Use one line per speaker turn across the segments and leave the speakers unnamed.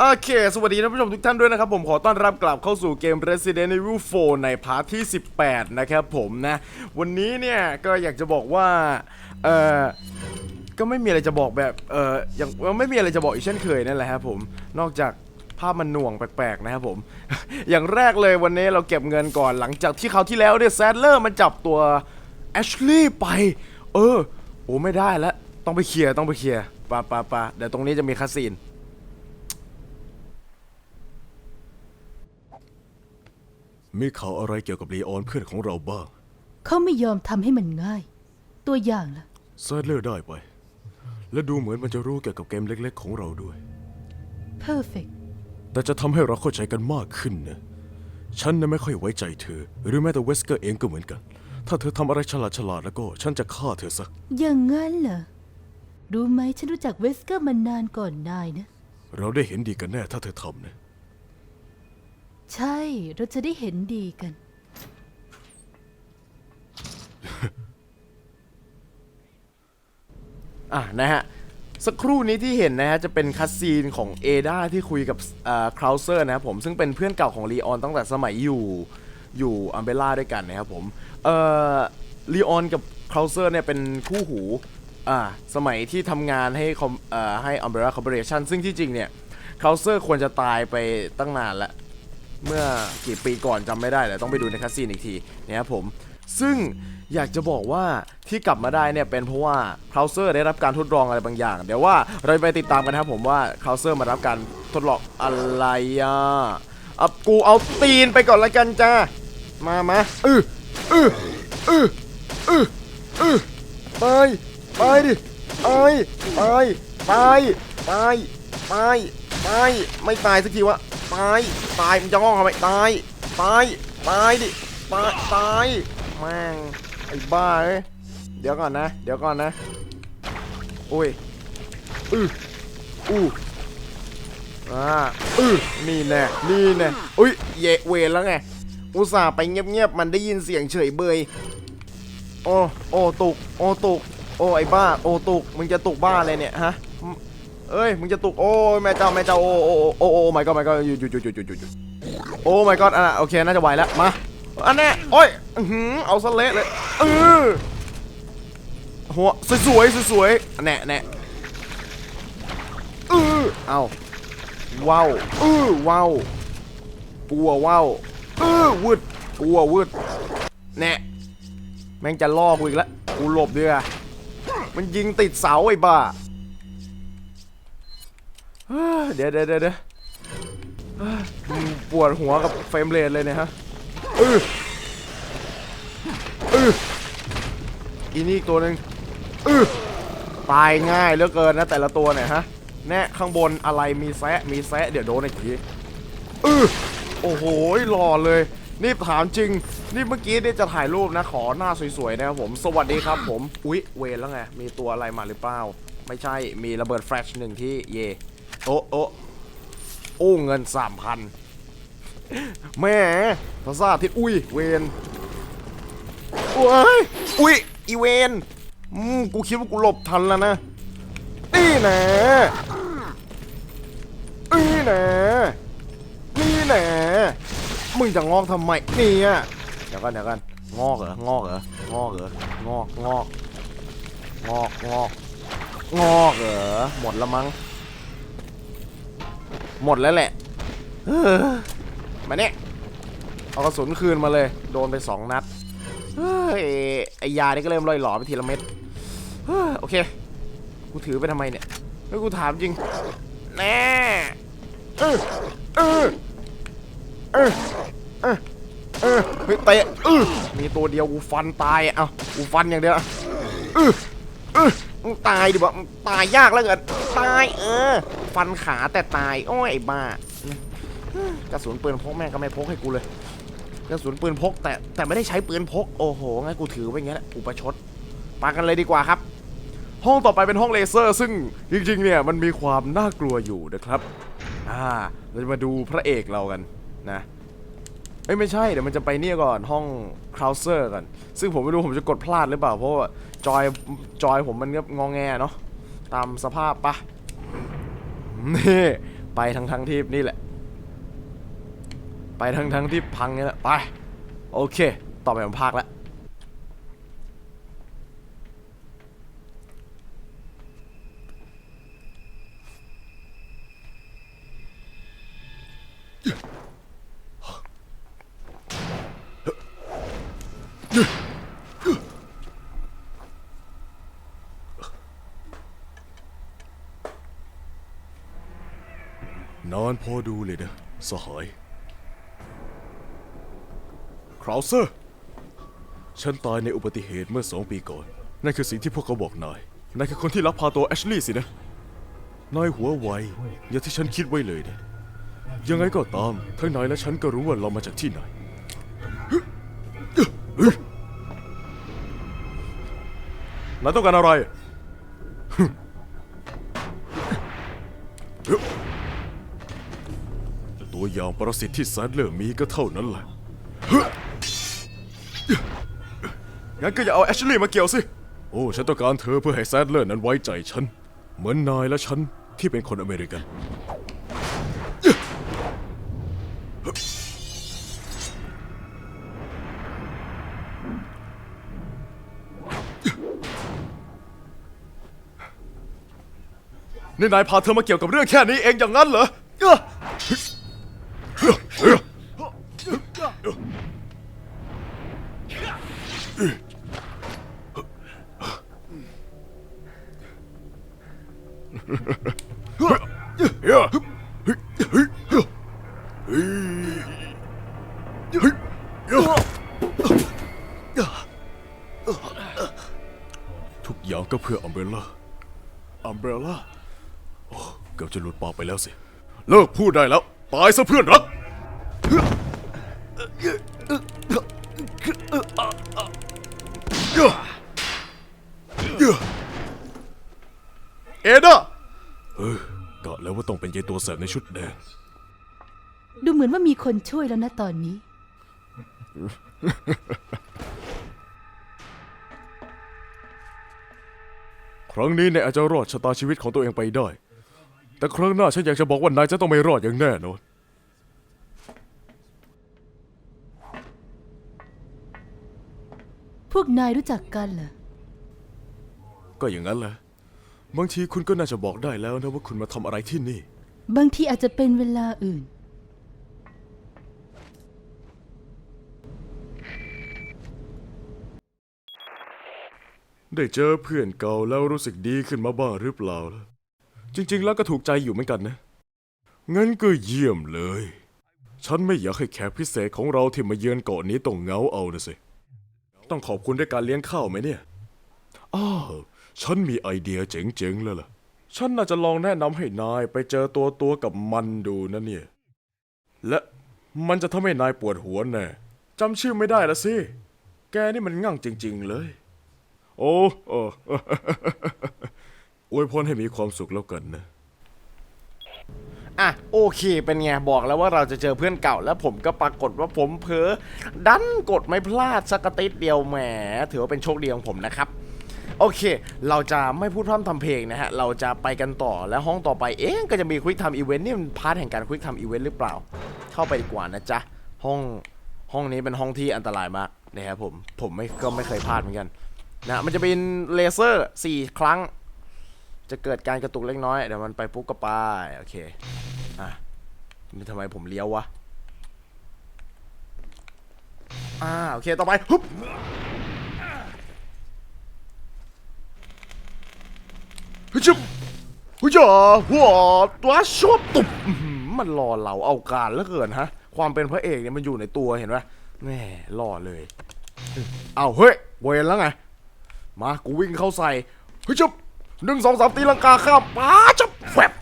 โอเค สวัสดีท่านผู้ชมทุกท่านด้วยนะครับผมขอต้อนรับกลับเข้าสู่เกม Resident Evil 4 ในพาร์ทที่ 18 นะครับผมนะ วันนี้เนี่ยก็อยากจะบอกว่า เออก็ไม่มีอะไรจะบอกแบบ เอออย่างไม่มีอะไรจะบอกอีกเช่นเคยนั่นแหละครับผม นอกจากภาพมันหน่วงแปลกๆนะครับผม อย่างแรกเลยวันนี้เราเก็บเงินก่อนหลังจากที่เขาวที่แล้วเนี่ยแซดเลอร์มันจับตัวแอชลีย์ไป เออ โอ้ไม่ได้แล้วต้องไปเคลียร์ต้องไปเคลียร์ปะปะปะเดี๋ยวตรงนี้จะมีคาสิน
มีข่าวอะไรเกี่ยวกับลีออนเพื่อนของเราบ้าง
เขาไม่ยอมทำให้มันง่าย ตัวอย่างล่ะ
เซิร์ชเลอร์ได้ไป และดูเหมือนมันจะรู้เกี่ยวกับเกมเล็ก ๆ ของเราด้วย
perfect
แต่จะทำให้เราเข้าใจกันมากขึ้นนะ ฉันน่ะไม่ค่อยไว้ใจเธอ หรือแม้แต่เวสเกอร์เองก็เหมือนกัน ถ้าเธอทำอะไรฉลาดๆแล้วก็ ฉันจะฆ่าเธอซะ
อย่างงั้นเหรอ รู้ไหมฉันรู้จักเวสเกอร์มานานก่อนนายนะ
เราได้เห็นดีกันแน่ถ้าเธอทำนะ
ใช่ เราจะได้เห็นดีกัน
อะนะฮะ สักครู่นี้ที่เห็นนะฮะ จะเป็นคัสซีนของเอดาที่คุยกับคราวเซอร์นะครับผม ซึ่งเป็นเพื่อนเก่าของลีออนตั้งแต่สมัยอยู่อยู่อัมเบล่าด้วยกันนะครับผม เอ่อลีออนกับคราวเซอร์เนี่ยเป็นคู่หู อ่า สมัยที่ทำงานให้คอมเอ่อให้อัมเบล่าคอร์ปอเรชันซึ่งที่จริงเนี่ยคราวเซอร์ควรจะตายไปตั้งนานแล้ว เมื่อกี่ปีก่อนจำไม่ได้แต่ต้องไปดูในคัสซีนอีกทีนะครับผมซึ่งอยากจะบอกว่าที่กลับมาได้เนี่ยเป็นเพราะว่าคราวเซอร์ได้รับการทดลองอะไรบางอย่าง เดี๋ยวว่าเราไปติดตามกันครับผมว่าคราวเซอร์มารับการทดลองอะไรอะเอากูเอาตีนไปก่อนละกันจ้ามามาอืออืออืออืออือไปไปดิไปไปไปไปไปไปไม่ตายสักทีวะ ตายตายมันจะงอกทำไมตายตายตายดิตายตายแม่งไอ้บ้าเอ้ยเดี๋ยวก่อนนะ เดี๋ยวก่อนนะอุ้ยอืออู้อ่าอือนี่แน่นี่แน่อุ้ยเยเวรแล้วไงอุตส่าห์ไปเงียบๆมันได้ยินเสียงเฉยเบยโอ้โอ้ตุกโอ้ตุกโอ้ไอ้บ้าโอ้ตุกมึงจะตุกบ้าอะไรเนี่ยฮะ เอ้ยมึงจะตุกโอ้ยแม่เจ้าแม่เจ้าโอ้โอ้โอ้โอ้ my god my god หยุดหยุดหยุดหยุดหยุดหยุดหยุดโอ้ my god อะโอเคน่าจะไหวแล้วมาอันแน่โอ้ยอื้อหือเอาซะเละเลยเออหัวสวยๆสวยอันแน่แน่เออเอาว้าวเออว้าวกลัวว้าวเออวืดกลัววืดแน่แม่งจะล่อกูอีกแล้วกูหลบดีกว่ามันยิงติดเสาไอ้บ้า เดี๋ยวเดี๋ยวเดี๋ยวเฮ้ยปวดหัวกับเฟรมเรทเลยเนี่ยฮะเออเอออีนี่อีกตัวหนึ่งเออตายง่ายเหลือเกินนะแต่ละตัวเนี่ยฮะ แน่ข้างบนอะไรมีแซะมีแซะเดี๋ยวโดนไอีกทีเออโอ้โหหล่อเลย นี่ถามจริง นี่เมื่อกี้เนี่ยจะถ่ายรูปนะขอหน้าสวยๆนะครับผม สวัสดีครับผม อุ๊ยเวรแล้วไง มีตัวอะไรมาหรือเปล่า ไม่ใช่ มีระเบิดแฟลชหนึ่งที่เย โอะโอะโอ้เงินสามพันแม่ภาษาที่อุ้ยเวนโอ้ยอุ้ยอีเวนอืมกูคิดว่ากูหลบทันแล้วนะนี่นะนี่นะนี่นะมึงจะงอกทำไมเนี่ยเดี๋ยวกันเดี๋ยวกันงอกเหรองอกเหรองอกเหรองอกงอกงอกงอกงอกเหรอหมดล้วมั้ง หมดแล้วแหละมาเนี่ยเอากระสุนคืนมาเลย โดนไปสองนัดไอยานี่ก็เริ่มลอยหลอไปทีละเม็ดโอเค กูถือไปทำไมเนี่ยไม่กูถามจริง แน่เออเออเออเออเออเฮ้ยเตะเออมีตัวเดียวกูฟันตายอะเอากูฟันอย่างเดียวอะเออเออมึงตายดิบอกมึงตายยากแล้วเกินตายเออ ฟันขาแต่ตาย โอ้ยบ้ากระสุนปืนพกแม่งก็ไม่พกให้กูเลยกระสุนปืนพก แต่แต่ไม่ได้ใช้ปืนพก โอ้โหงั้นกูถือไปอย่างเงี้ยแหละกูปชดไปกันเลยดีกว่าครับ ห้องต่อไปเป็นห้องเลเซอร์ ซึ่งจริงๆเนี่ยมันมีความน่ากลัวอยู่นะครับอ่าเราจะมาดูพระเอกเรากันนะเอ้ยไม่ใช่เดี๋ยวมันจะไปเนี่ยก่อนห้องคราวเซอร์กันซึ่งผมไม่รู้ผมจะกดพลาดหรือเปล่า เพราะว่าจอยจอยผมมันก็งองแงเนาะตามสภาพปะ นี่ไปทั้งทั้งที่นี่แหละ ไปทั้งทั้งที่พังนี่แหละไปโอเค ต่อไปผมภาคแล้ว
นานพอดูเลยนะสหายคราวเซอร์ฉันตายในอุบัติเหตุเมื่อสองปีก่อน นั่นคือสิ่งที่พวกเขาบอกนาย นายคือคนที่ลักพาตัวแอชลีย์สินะ นายหัวไวอย่างที่ฉันคิดไว้เลยนะ ยังไงก็ตาม ทั้งนายและฉันก็รู้ว่าเรามาจากที่ไหน นายต้องการอะไร ตัวอย่างประสิทธิ์ที่แซดเลอร์มีก็เท่านั้นแหละ งั้นก็อย่าเอาแอชลีย์มาเกี่ยวสิ โอ้ ฉันต้องการเธอเพื่อให้แซดเลอร์นั้นไว้ใจฉัน เหมือนนายและฉันที่เป็นคนอเมริกัน นี่นายพาเธอมาเกี่ยวกับเรื่องแค่นี้เองอย่างนั้นเหรอ ทุกอย่างก็เพื่ออัมเบร่า อัมเบร่า เกือบจะหลุดปากไปแล้วสิ เลิกพูดได้แล้ว ตายซะเพื่อนรัก เอ็ดอะเออกะแล้วว่าต้องเป็นยายตัวแสบในชุดแดง
ดูเหมือนว่ามีคนช่วยแล้วนะตอนนี้
ครั้งนี้นายอาจจะรอดชะตาชีวิตของตัวเองไปได้ แต่ครั้งหน้าฉันอยากจะบอกว่านายจะต้องไม่รอดอย่างแน่นอน
พวกนายรู้จักกันเหรอ
ก็อย่างนั้นแหละบางทีคุณก็น่าจะบอกได้แล้วนะว่าคุณมาทำอะไรที่นี่
บางทีอาจจะเป็นเวลาอื่น
ได้เจอเพื่อนเก่าแล้วรู้สึกดีขึ้นมาบ้างหรือเปล่าล่ะ จริง ๆ แล้วก็ถูกใจอยู่เหมือนกันนะ งั้นก็เยี่ยมเลย ฉันไม่อยากให้แขกพิเศษของเราที่มาเยือนเกาะนี้ต้องเหงาเอานะสิ ต้องขอบคุณด้วยการเลี้ยงข้าวไหมเนี่ย อ้าว ฉันมีไอเดียเจ๋งๆแล้วล่ะ ฉันน่าจะลองแนะนำให้นายไปเจอตัวตัวๆกับมันดูนะเนี่ย และมันจะทำให้นายปวดหัวแน่จำชื่อไม่ได้ละสิ แกนี่มันงั่งจริง ๆ เลย โอ้โอ้อ อวยพรให้มีความสุขแล้วกันนะ
อะโอเคเป็นไงบอกแล้วว่าเราจะเจอเพื่อนเก่า แล้วผมก็ปรากฏว่าผมเผลอดันกดไม่พลาดสักกระติดเดียวแหม ถือว่าเป็นโชคดีของผมนะครับ โอเค เราจะไม่พูดพร่ำทำเพลงนะฮะ เราจะไปกันต่อและห้องต่อไปเอ๊ะก็จะมีควิกทำอีเวนต์นี่มันพาร์ทแห่งการควิกทำอีเวนต์หรือเปล่า เข้าไปดีกว่านะจ๊ะห้องห้องนี้เป็นห้องที่อันตรายมากนะครับผมผมไม่ก็ไม่เคยพลาดเหมือนกันนะมันจะเป็นเลเซอร์สี่ครั้ง จะเกิดการกระตุกเล็กน้อย เดี๋ยวมันไปปุ๊บก็ไปโอเค อะนี่ทำไมผมเลี้ยววะ อ่า โอเค ต่อไปฮึบฮึจุบฮึจ่าหัวตัวชอบตุบอื้อหือมันรอเราเอาการแล้วเกินฮะ ความเป็นพระเอกเนี่ยมันอยู่ในตัวเห็นไหมแม่รอเลย เอาเฮ้ยเวรแล้วไง มา กูวิ่งเข้าใส่เฮ้ยจบ หนึ่งสองสามตีลังกาข้ามป้าจับแฟบ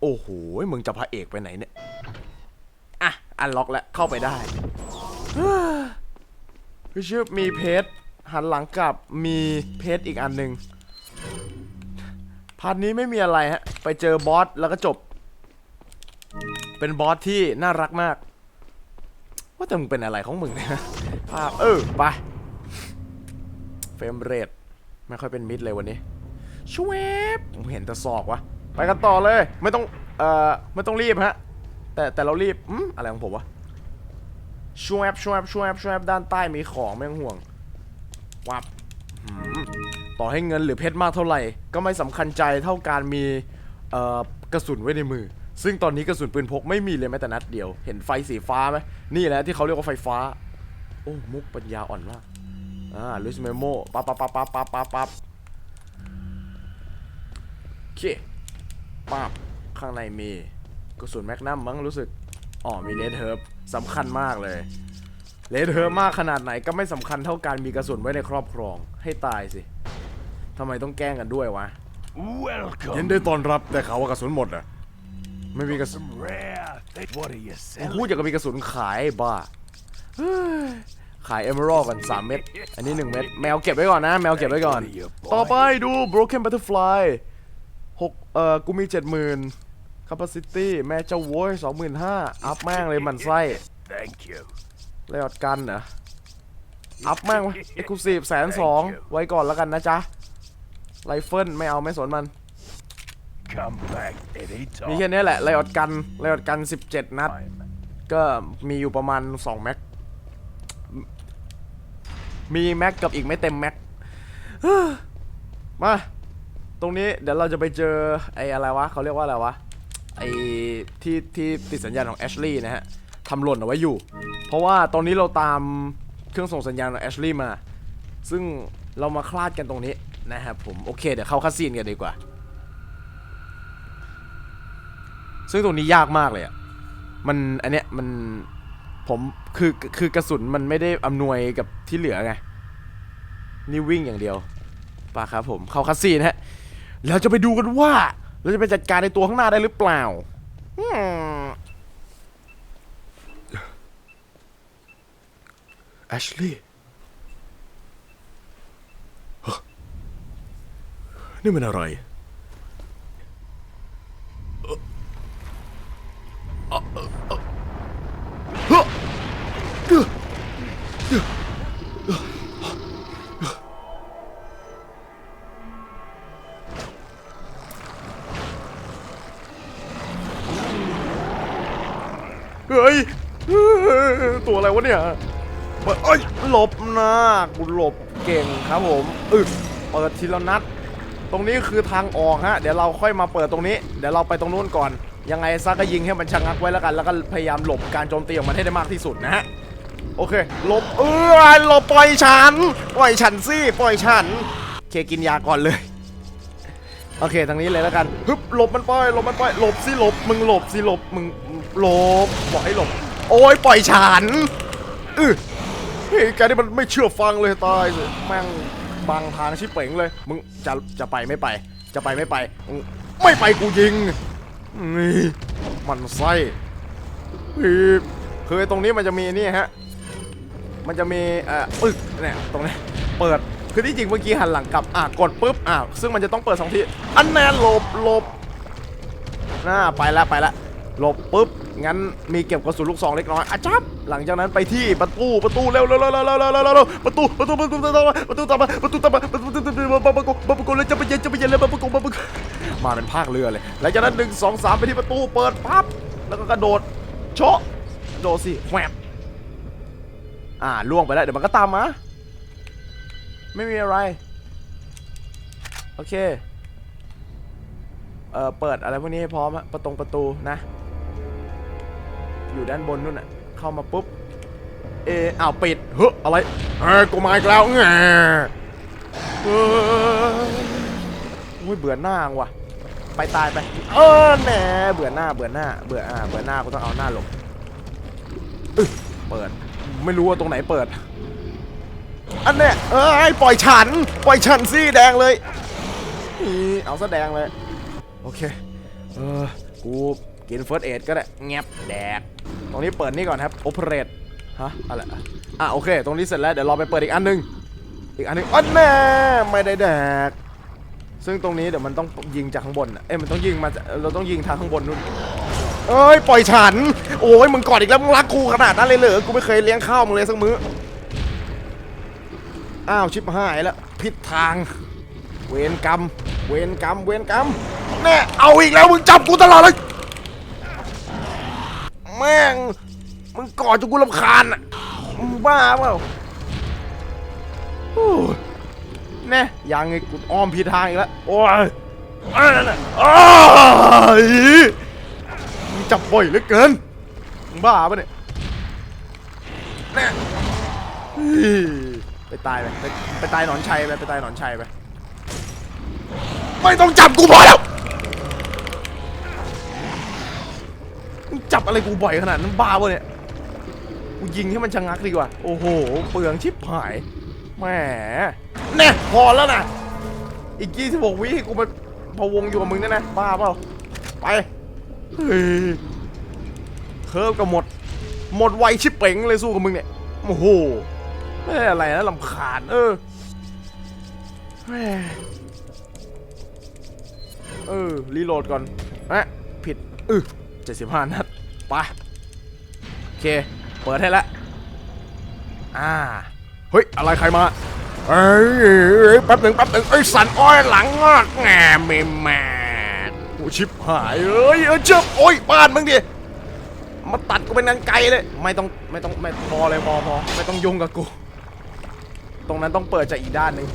โอ้โหมึงจะพระเอกไปไหนเนี่ยอะอันล็อกแล้วเข้าไปได้พี่ชื่อมีเพจหันหลังกลับมีเพจอีกอันหนึ่งพาร์ทนี้ไม่มีอะไรฮะ ไปเจอบอสแล้วก็จบ เป็นบอสที่น่ารักมาก ว่าแต่มึงเป็นอะไรของมึงเนี่ยภาพเออไป เฟรมเรทไม่ค่อยเป็นมิดเลยวันนี้ ชวบผมเห็นแต่ศอกวะ ไปกันต่อเลย ไม่ต้อง เอ่อ ไม่ต้องรีบฮะ แต่แต่เรารีบอืมอะไรของผมวะชวบชวบชวบชวบด้านใต้มีของไม่ต้องห่วงวับหืมต่อให้เงินหรือเพชรมากเท่าไหร่ ก็ไม่สำคัญใจเท่าการมี เอ่อ กระสุนไว้ในมือ ซึ่งตอนนี้กระสุนปืนพกไม่มีเลยแม้แต่นัดเดียว เห็นไฟสีฟ้าไหมนี่แหละที่เขาเรียกว่าไฟฟ้า โอ้ มุกปัญญาอ่อนมาก อ่าลิสเมโมปั๊บปั๊บปั๊บปั๊บปั๊บปั๊บปั๊บโอ เคปั๊บข้างในมีกระสุนแมกนัมมั้งรู้สึก อ๋อ มีเลดเฮิร์บสำคัญมากเลยเลดเฮิร์บมากขนาดไหนก็ไม่สำคัญเท่าการมีกระสุนไว้ในครอบครองให้ตายสิทำไมต้องแกล้งกันด้วยวะ
ยินดีต้อนรับแต่เขาว่ากระสุนหมดอะ
ไม่มีกระสุน
Rare. thing. What are you
กู
selling?
พูดอย่างกับมีกระสุนขายไอ้บ้าเฮ้ยขายเอเมอรัลกัน3 เม็ด อันนี้ 1 เม็ด แมวเก็บไว้ก่อนนะ แมวเก็บไว้ก่อน ต่อไปดู Broken Butterfly 6เอ่อ กูมี70,000 Capacity แม่เจ้าโว้ย25,000อัพแม่งเลยมันไส้
Thank you.
เลยอดกันเหรอ อัพแม่งวะเอ็กซ์คลูซีฟแสนสองไว้ก่อนแล้วกันนะจ๊ะ ไรเฟิลไม่เอาไม่สนมัน
Come back anytime.
มีแค่นี้แหละไรอดกันไรอดกัน 17 นัด ก็มีอยู่ประมาณ 2 แม็ก มีแม็กกับอีกไม่เต็มแม็ก มา ตรงนี้เดี๋ยวเราจะไปเจอไอ้อะไรวะเขาเรียกว่าอะไรวะไอ้ที่ที่ติดสัญญาณของแอชลีย์นะฮะทำหล่นเอาไว้อยู่ เพราะว่าตอนนี้เราตามเครื่องส่งสัญญาณของแอชลีย์มา ซึ่งเรามาคลาดกันตรงนี้นะครับผมโอเคเดี๋ยวเข้าคัสซีนกันดีกว่า ซึ่งตรงนี้ยากมากเลยอะมันอันเนี้ยมันผมคือคือกระสุนมันไม่ได้อำนวยกับที่เหลือไงนี่วิ่งอย่างเดียวป่ะครับผมเข้าคัสซีนฮะ เราจะไปดูกันว่า เราจะไปจัดการในตัวข้างหน้าได้หรือเปล่าอืม
แอชลีย์นี่มันอะไรา
กูหลบเก่งครับผมอึดเปิดทีละนัด ตรงนี้คือทางออกฮะ เดี๋ยวเราค่อยมาเปิดตรงนี้ เดี๋ยวเราไปตรงนู้นก่อน ยังไงซะก็ยิงให้มันชะงักไว้แล้วกัน แล้วก็พยายามหลบการโจมตีของมันให้ได้มากที่สุดนะฮะ โอเค หลบเออหลบปล่อยฉัน ปล่อยฉันสิ ปล่อยฉัน เคกินยาก่อนเลย โอเค ทางนี้เลยแล้วกันฮึบหลบมันไปหลบมันไปหลบสิ หลบ มึงหลบสิ หลบ มึงหลบ บอกให้หลบ โอ้ยปล่อยฉัน อือ เฮ้ยแกนี่มันไม่เชื่อฟังเลยตายสิแม่งบังทางชิบเป๋งเลย มึงจะจะไปไม่ไป จะไปไม่ไป ไม่ไปกูยิงนี่มันไส้คือตรงนี้มันจะมีนี่ฮะ มันจะมีเอ่อปึ๊กเนี่ยตรงนี้เปิดคือที่จริงเมื่อกี้หันหลังกลับอะกดปุ๊บอะซึ่งมันจะต้องเปิดสองทีอันแน่หลบหลบน่าไปละไปละ หลบปุ๊บ งั้นมีเก็บกระสุนลูกซองเล็กน้อยอะจับหลังจากนั้นไปที่ประตูประตูเร็วเร็วเร็วเร็วเร็วเร็วเร็วเร็วประตูประตูประตูประตูประตูตามมาประตูตามมาประตูตามมาประตูประตูประตูประตูเลยจะไปเย็นจะไปเย็นเลยประตูประตูมาเป็นภาคเรือเลยหลังจากนั้นหนึ่งสองสามไปที่ประตูเปิดปั๊บแล้วก็กระโดดโชะโดดสิแหวบอ่าล่วงไปแล้วเดี๋ยวมันก็ตามมาไม่มีอะไรโอเคเอ่อเปิดอะไรพวกนี้ให้พร้อมอะประตงประตูนะ อยู่ด้านบนนู่นน่ะ เข้ามาปุ๊บ เอออ้าวปิด เฮ้ยอะไรเฮ้ยกูมาอีกแล้วแงเออโอ้ยเบื่อหน้าว่ะ ไปตายไป เออแหนเบื่อหน้า เบื่อหน้า เบื่ออ่าเบื่อหน้ากูต้องเอาหน้าลงเปิด ไม่รู้ว่าตรงไหนเปิด อันเนี้ยเอ้ยปล่อยฉัน ปล่อยฉันสิแดงเลย เอาซะแดงเลย โอเค เออ กู กินเฟิร์สเอดก็ได้แงบแดกตรงนี้เปิดนี่ก่อนครับโอเปเรตฮะอะไรอะอะโอเค ตรงนี้เสร็จแล้วเดี๋ยวเราไปเปิดอีกอันหนึง อีกอันนึงอันแน่ไม่ได้แดก ซึ่งตรงนี้เดี๋ยวมันต้องยิงจากข้างบนน่ะเอ้ยมันต้องยิงมาจากเราต้องยิงทางข้างบนนู่นเอ้ยปล่อยฉัน โอ้ยมึงกอดอีกแล้วมึงรักกูขนาดนั้นเลยเหรอกูไม่เคยเลี้ยงข้าวมึงเลยสักมื้ออ้าวชิบหายแล้วผิดทาง เวรกรรม เวรกรรม เวรกรรมแน่เอาอีกแล้วมึงจับกูตลอดเลย ม่งมึงก่อจนกูรำคาญอะมึงบ้าเปล่าโอ้ยแน่ยังไงกูอ้อมผิดทางอีกแล้วโอ้ยอันนั้นน่ะอ้ายมึงจับบ่อยเหลือเกินมึงบ้าปะเนี่ยแน่เฮ้ยไปตายไปไปไปตายหนอนชัยไปไปตายหนอนชัยไปไม่ต้องจับกูพอแล้ว อะไรกูบ่อยขนาดนั้นบ้าวะเนี่ย กูยิงให้มันชะงักดีกว่า โอ้โห เปลืองชิบหาย แหมแน่พอแล้วนะ อีก26วิให้กูไปพะวงอยู่กับมึงเนี่ยนะ บ้าเปล่า ไปเฮ้ยเคิร์ฟก็หมด หมดไวชิบเป๋งเลยสู้กับมึงเนี่ย โอ้โหไม่อะไรนะลำคาญเออแหมเออ รีโหลดก่อนอะผิดเออเจ็ดสิบห้านัด ไปโอเค เปิดให้แล้วอ่า เฮ้ย อะไรใครมา เอ้ยแป๊บหนึ่งแป๊บหนึ่งเอ้สันอ้อยหลังงอกแงเมมแมดโอ้ชิบหายเอ้ยเออเจ็บโอ้ยบ้านมึงดิมาตัดกูเป็นนังไกลเลย ไม่ต้องไม่ต้องไม่พอเลยพอพอไม่ต้องยุ่งกับกู ตรงนั้นต้องเปิดจากอีกด้านหนึ่ง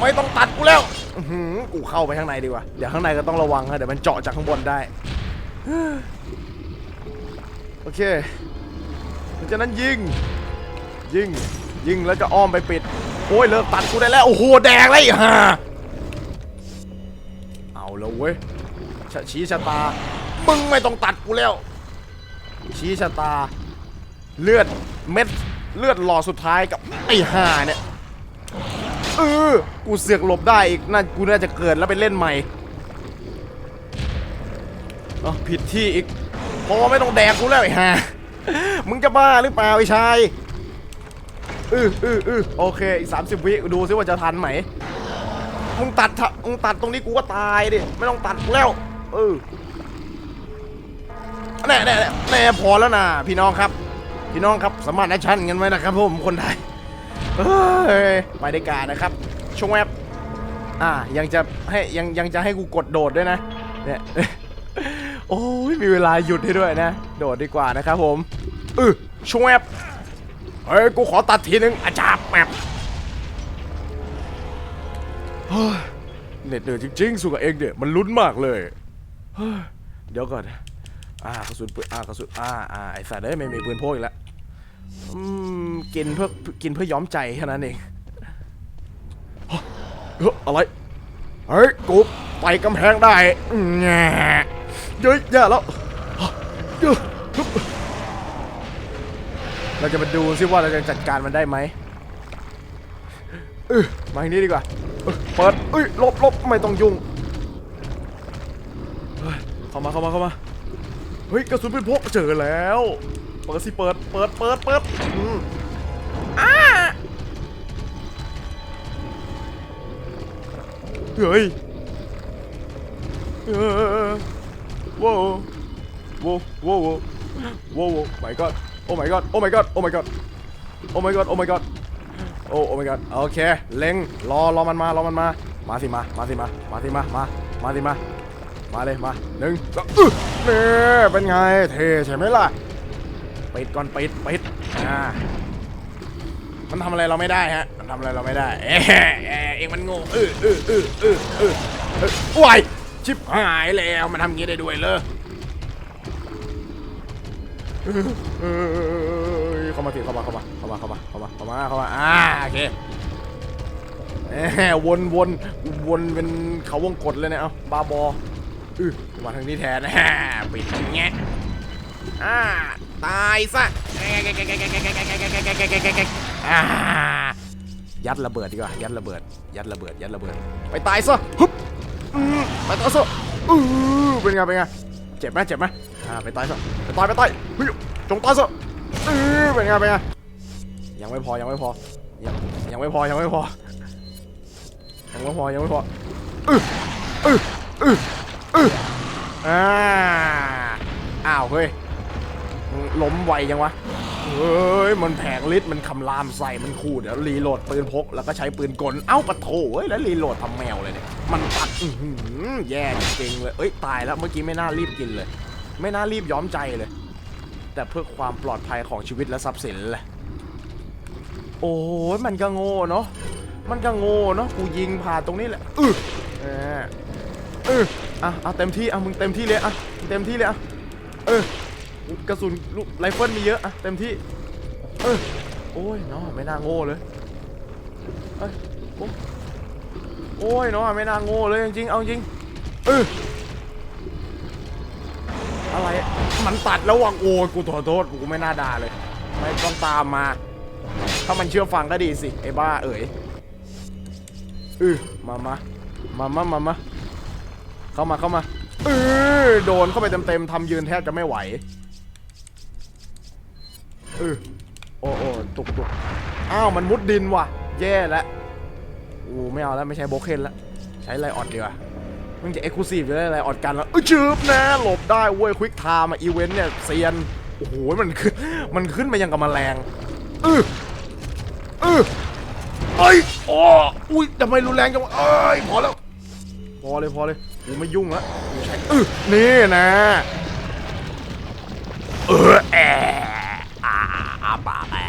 ไม่ต้องตัดกูแล้วหือกูเข้าไปข้างในดีกว่า เดี๋ยวข้างในก็ต้องระวังนะเดี๋ยวมันเจาะจากข้างบนได้ อเคหลังจากนั้นยิง ยิง ยิงแล้วก็อ้อมไปปิด โอ้ยเลิกตัดกูได้แล้ว โอ้โห แดงเลยฮ่าเอาแล้วเว้ยชชี้ชะตา มึงไม่ต้องตัดกูแล้ว ชี้ชะตา เลือดเม็ดเลือดหล่อสุดท้ายกับไอ้ห่าเนี่ยเออกูเสือกหลบได้อีกน่ากูน่าจะเกิดแล้วไปเล่นใหม่อ๋อผิดที่อีก พอไม่ต้องแดกกูแล้วไอ้ห่ามึงจะบ้าหรือเปล่าไอ้ชายอืออืออือโอเคอีก30วิดูซิว่าจะทันไหมมึงตัดเถอะมึงตัดตรงนี้กูก็ตายดิไม่ต้องตัดกูแล้วเออแน่แน่แน่แน่พอแล้วนะพี่น้องครับ พี่น้องครับสามารถแอคชั่นกันไว้นะครับผมคนไทยเฮ้ยไปได้การนะครับชงแวบอ่ายังจะให้ยังยังจะให้กูกดโดดด้วยนะเนี่ย โอ้ยมีเวลาหยุดให้ด้วยนะ โดดดีกว่านะครับผมเออชงแวบเฮ้ยกูขอตัดทีนึงอาจารย์แมบเฮ้ยเหน็ดเหนื่อยจริงๆ สู้กับเองเนี่ยมันลุ้นมากเลยเฮ้ยเดี๋ยวก่อนอ่ากระสุนปืนอ่ากระสุนอ่าอ่าไอสัตว์เอ้ไม่มีปืนพกอีกแล้วอืมกินเพื่อกินเพื่อย้อมใจแค่นั้นเองเฮ้ยอะไรเฮ้ยกูไปกำแพงได้แง่ เย้ยแย่แล้วเย้ยฮึบเราจะมาดูซิว่าเราจะจัดการมันได้ไหมเออมาทางนี้ดีกว่าเปิดเอ้ยลบลบไม่ต้องยุ่งเข้ามาเข้ามาเข้ามาเฮ้ยกระสุนเปืนพกเจอแล้วเปิดสิเปิดเปิดเปิดเปิดอืมอ้าเฮ้ยเออ ว้าวว้าวว้าวว้าว my god oh my god oh my god oh my god oh my god oh my god โอ้ oh my god โอเคเล็งรอรอมันมารอมันมา มาสิมามาสิมามาสิมามามาสิมามาเลยมาหนึ่งสองอึ๊ะนี่เป็นไงเท่ใช่ไหมล่ะปิดก่อนปิดปิดอ่ามันทำอะไรเราไม่ได้ฮะ มันทำอะไรเราไม่ได้ เอ๊ะเอ๊ะเองมันโง่เออเออเออเออเออเออโอ้ย ชิบหายแล้วมันทำงี้ได้ด้วยเลยเอเข้ามาสิเข้ามาเข้ามาเข้ามาเข้ามาเข้ามาเข้ามาเข้ามาอ่าโอเควนวนวนเป็นเขาวงกดเลยเนี่ยเอาบาบออือมาทางนี้แทนแหมปิดแงะอ่าตายซะยัดระเบิดดีกว่ายัดระเบิด ยัดระเบิดยัดระเบิด ไปตายซะฮึบอืม ไปตายซะอือเป็นไงเป็นไงเจ็บไหมเจ็บไหมอ่าไปตายซะไปตายไปตายเฮ้ยจงตายซะอือเป็นไงเป็นไงยังไม่พอยังไม่พอยังยังไม่พอยังไม่พอยังไม่พอยังไม่พออึ๊อึ๊อึ๊อึ๊อ่าอ้าวเฮ้ยล้มไวยังวะ เฮ้ย มันแผงฤทธิ์มันคำรามใส่ มันขู่เดี๋ยวรีโหลดปืนพก แล้วก็ใช้ปืนกล เอ้าปะโถเฮ้ย แล้วรีโหลดทำแมวเลยเนี่ย มันตัดอื้อหือแย่จริงเลย เอ้ย ตายแล้ว เมื่อกี้ไม่น่ารีบกินเลย ไม่น่ารีบย้อมใจเลย แต่เพื่อความปลอดภัยของชีวิตและทรัพย์สินแหละ โอ้ยมันก็โง่เนาะ มันก็โง่เนาะ กูยิงผ่านตรงนี้แหละอือเออเอออะเอาเต็มที่อะมึงเต็มที่เลยอะเต็มที่เลยอะเออ กระสุนลูกไรเฟิลมีเยอะอะเต็มที่ เออโอ้ยเนาะไม่น่าโง่เลยเอ้ยโอ้โอ้ยเนาะไม่น่าโง่เลยจริงๆเอาจริงเอออะไรมันตัดแล้วว่ะโอ้ยกูขอโทษกูไม่น่าด่าเลย ไม่ต้องตามมา ถ้ามันเชื่อฟังก็ดีสิไอ้บ้าเอ๋ยเออมามามามามามาเข้ามาเข้ามาเออโดนเข้าไปเต็มๆทำยืนแทบจะไม่ไหว เออโอ้โอ้ตุกตุกอ้าวมันมุดดินว่ะ แย่แล้วโอ้ไม่เอาแล้วไม่ใช้โบเคนแล้วใช้ไลออดดีกว่ามึงจะเอ็กซ์คลูซีฟหรืออะไรออดกันแล้วเออชืบนะหลบได้เว้ยควิกไทม์อะอีเวนต์เนี่ยเซียนโอ้โหมันขึ้นมันขึ้นมายังกับแมลงเออเออเอ้ยโอ้อุ้ยทำไมรุนแรงจังวะเอ้ยพอแล้ว พอเลยพอเลยกูไม่ยุ่งแล้วกูใช้เออนี่นะ Ờ, bà mẹ.